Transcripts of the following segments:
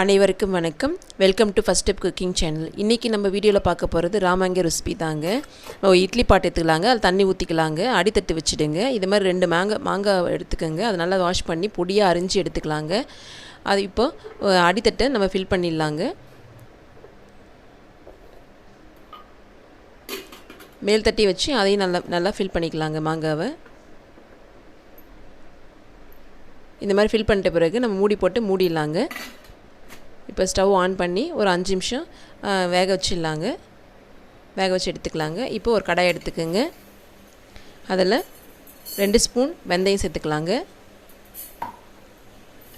அனைவருக்கும் வணக்கம். Welcome to first step cooking channel இன்றைக்கி நம்ம வீடியோவில் பார்க்க போகிறது ராமாங்க ரெசிபி தாங்க. இட்லி பாட்டு எடுத்துக்கலாங்க அது தண்ணி ஊற்றிக்கலாங்க அடித்தட்டு வச்சுடுங்க. இது மாதிரி ரெண்டு மாங்காய் மாங்காய் எடுத்துக்கோங்க. அதை நல்லா வாஷ் பண்ணி பொடியாக அரிஞ்சு எடுத்துக்கலாங்க. அது இப்போ அடித்தட்டை நம்ம ஃபில் பண்ணிடலாங்க. மேல் தட்டி வச்சு அதையும் நல்லா நல்லா ஃபில் பண்ணிக்கலாங்க மாங்காவை. இந்த மாதிரி ஃபில் பண்ணிட்ட பிறகு நம்ம மூடி போட்டு மூடிடலாங்க. இப்போ ஸ்டவ் ஆன் பண்ணி ஒரு அஞ்சு நிமிஷம் வேக வச்சிடலாங்க. வேக வச்சு எடுத்துக்கலாங்க. இப்போ ஒரு கடாய் எடுத்துக்கோங்க. அதில் ரெண்டு ஸ்பூன் வெந்தயம் சேர்த்துக்கலாங்க.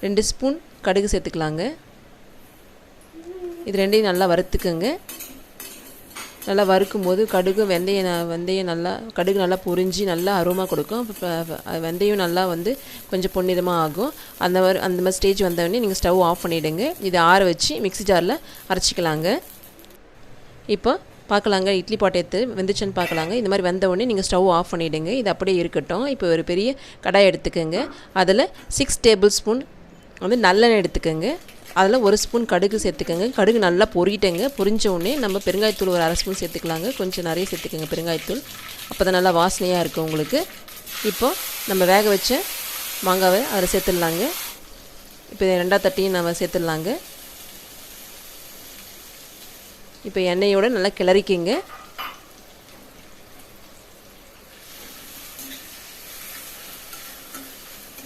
ரெண்டு ஸ்பூன் கடுகு சேர்த்துக்கலாங்க. இது ரெண்டையும் நல்லா வறுத்துக்குங்க. நல்லா வறுக்கும் போது கடுகு வெந்தயம் வெந்தயம் நல்லா கடுகு நல்லா பொரிஞ்சு நல்லா அருமா கொடுக்கும். வெந்தயம் நல்லா வந்து கொஞ்சம் பொன்னிதமாக ஆகும். அந்த மாதிரி அந்த மாதிரி ஸ்டேஜ் வந்தோடனே நீங்கள் ஸ்டவ் ஆஃப் பண்ணிவிடுங்க இதை ஆற வச்சு மிக்ஸி ஜாரில் அரைச்சிக்கலாங்க. இப்போ பார்க்கலாங்க இட்லி பாட்டை எடுத்து வெந்துச்சுன்னு பார்க்கலாங்க இந்த மாதிரி வெந்த உடனே நீங்கள் ஸ்டவ் ஆஃப் பண்ணிவிடுங்க இது அப்படியே இருக்கட்டும். இப்போ ஒரு பெரிய கடாய் எடுத்துக்கோங்க. அதில் சிக்ஸ் டேபிள் ஸ்பூன் வந்து நல்லெண்ணெய் எடுத்துக்கோங்க. அதில் ஒரு ஸ்பூன் கடுகு சேர்த்துக்கோங்க. கடுகு நல்லா பொறிட்டேங்க பொரிஞ்ச உடனே நம்ம பெருங்காயத்தூள் ஒரு அரை ஸ்பூன் சேர்த்துக்கலாங்க. கொஞ்சம் நிறைய சேர்த்துக்கோங்க பெருங்காயத்தூள். அப்போ தான் நல்லா வாசனையாக இருக்கும் உங்களுக்கு. இப்போ நம்ம வேக வச்ச மாங்காவை அதில் சேர்த்துடலாங்க. இப்போ ரெண்டாவது தட்டியும் நம்ம சேர்த்துடலாங்க. இப்போ எண்ணெயோடு நல்லா கிளறிக்கிங்க.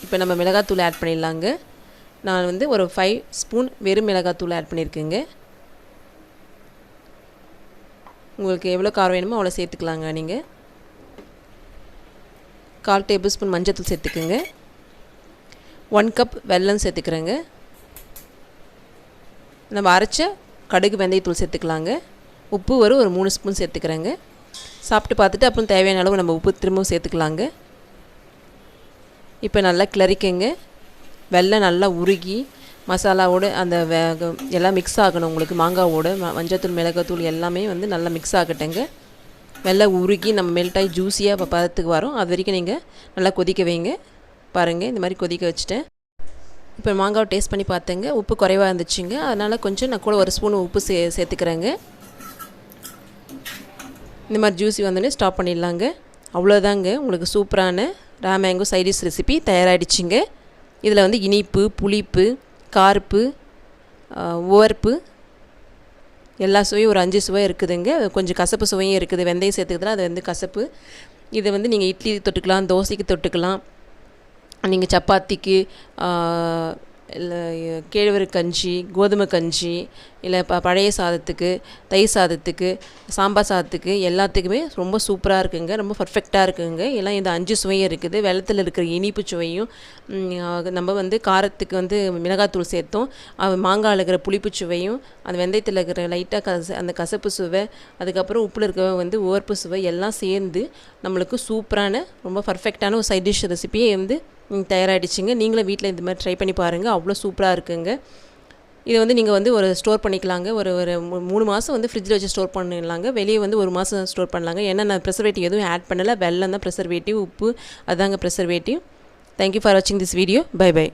இப்போ நம்ம மிளகாத்தூள் ஆட் பண்ணிடலாங்க. நான் வந்து ஒரு ஃபைவ் ஸ்பூன் வெறும் மிளகாத்தூள் ஆட் பண்ணியிருக்கேங்க. உங்களுக்கு எவ்வளோ காரம் வேணுமோ அவ்வளோ சேர்த்துக்கலாங்க நீங்கள் கால் டேபிள் ஸ்பூன் மஞ்சத்தூள் சேர்த்துக்குங்க. ஒன் கப் வெல்லம் சேர்த்துக்கிறேங்க. நம்ம அரைச்ச கடுகு வெந்தயத்தூள் சேர்த்துக்கலாங்க. உப்பு ஒரு ஒரு மூணு ஸ்பூன் சேர்த்துக்கிறேங்க. சாப்பிட்டு பார்த்துட்டு அப்புறம் தேவையான அளவு நம்ம உப்பு திரும்பவும் சேர்த்துக்கலாங்க. இப்போ நல்லா கிளறிக்கங்க. வெள்ளம் நல்லா உருகி மசாலாவோடு அந்த வேக எல்லாம் மிக்ஸ் ஆகணும் உங்களுக்கு மாங்காவோட ம- மஞ்சத்தூள் மிளகாத்தூள் எல்லாமே வந்து நல்லா மிக்ஸ் ஆகட்டுங்க வெள்ளை உருகி நம்ம மெல்ட்டாகி ஜூஸியாக இப்போ பதத்துக்கு வரும். அது வரைக்கும் நீங்கள் நல்லா கொதிக்க வைங்க. பாருங்கள் இந்த மாதிரி கொதிக்க வச்சுட்டேன். இப்போ மாங்காவை டேஸ்ட் பண்ணி பார்த்தேங்க. உப்பு குறைவாக இருந்துச்சுங்க. அதனால் கொஞ்சம் நான் கூட ஒரு ஸ்பூன் உப்பு சே சேர்த்துக்கிறேங்க. இந்த மாதிரி ஜூஸி வந்தோடனே ஸ்டாப் பண்ணிடலாங்க. அவ்வளோதாங்க உங்களுக்கு சூப்பரான ராமேங்கோ சைடிஷ் ரெசிபி தயாராகிடுச்சிங்க இதில் வந்து இனிப்பு புளிப்பு கார்ப்பு உவர்ப்பு எல்லா சுவையும் ஒரு அஞ்சு சுவை இருக்குதுங்க. கொஞ்சம் கசப்பு சுவையும் இருக்குது. வெந்தயம் சேர்த்துக்கிறதுல அது வந்து கசப்பு. இதை வந்து நீங்கள் இட்லி தொட்டுக்கலாம் தோசைக்கு தொட்டுக்கலாம். நீங்கள் சப்பாத்திக்கு இல்லை கேழ்வரகு கஞ்சி கோதுமை கஞ்சி இல்லை ப பழைய சாதத்துக்கு தயிர் சாதத்துக்கு சாம்பார் சாதத்துக்கு எல்லாத்துக்குமே ரொம்ப சூப்பராக இருக்குங்க. ரொம்ப பர்ஃபெக்டாக இருக்குங்க. எல்லாம் இந்த அஞ்சு சுவையும் இருக்குது. வெள்ளத்தில் இருக்கிற இனிப்பு சுவையும் நம்ம வந்து காரத்துக்கு வந்து மிளகாத்தூள் சேர்த்தோம். மாங்காய் மாங்காயில் இருக்கிற புளிப்பு சுவையும் அந்த வெந்தயத்தில் இருக்கிற லைட்டாக கச அந்த கசப்பு சுவை அதுக்கப்புறம் உப்பில் இருக்கிற வந்து ஓர்ப்பு சுவை எல்லாம் சேர்ந்து நம்மளுக்கு சூப்பரான ரொம்ப பர்ஃபெக்டான ஒரு சைட் டிஷ் ரெசிபியை வந்து தயாராகிடுச்சிங்க நீங்களும் வீட்டில் இந்த மாதிரி ட்ரை பண்ணி பாருங்கள் அவ்வளோ சூப்பராக இருக்குங்க. இதை வந்து நீங்கள் வந்து ஒரு ஸ்டோர் பண்ணிக்கலாங்க. ஒரு ஒரு மூணு மாதம் வந்து ஃப்ரிட்ஜில் வச்சு ஸ்டோர் பண்ணிடலாங்க வெளியே வந்து ஒரு மாதம் ஸ்டோர் பண்ணலாங்க. ஏன்னா நான் ப்ரிசர்வேட்டிவ் எதுவும் ஆட் பண்ணலை. வெள்ளம் தான் ப்ரிசர்வேட்டிவ் உப்பு அதாங்க ப்ரெசர்வேட்டிவ் தேங்க்யூ ஃபார் வாட்சிங் திஸ் வீடியோ பை பை